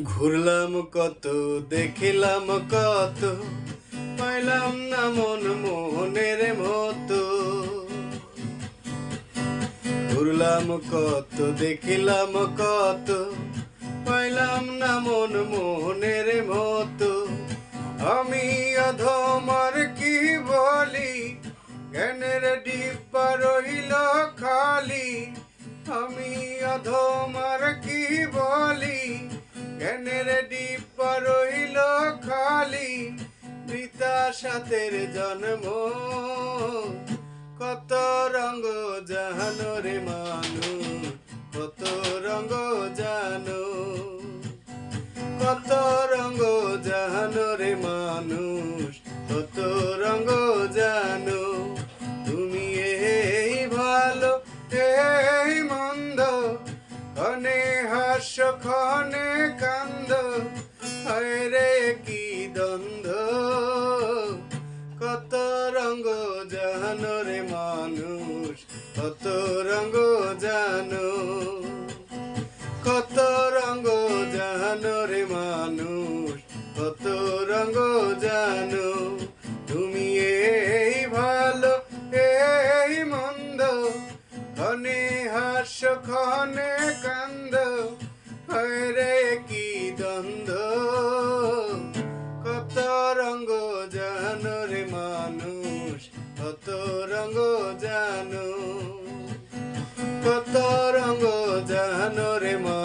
ঘুরলাম কত, দেখিলাম কত, পাইলাম না মন মোহনের মতো। ঘুরলাম কত, দেখিলাম কত, পাইলাম না মন মোহনের মতো। আমি অধমার কি বলি, জ্ঞানের ডিব্বা রইল খালি। আমি অধমার জ্ঞানের ডিপ রইল খালি পিতা সাথের জন্ম। কত রঙ জানো রে মানু, কত রঙ জানো কত রঙ জানো ক্ষণে কান্দ রে কি দ্বন্দ্ব। কত রঙ্গ জানো রে মানুষ, কত রঙ্গ জানো। কত রঙ্গ জানো রে মানুষ, কত রঙ্গ জানো। তুমি এই ভালো, এই মন্দ ক্ষণে হাস্য ক্ষণে মানুষ কত রঙ জানো কত রঙ জানো রে মা?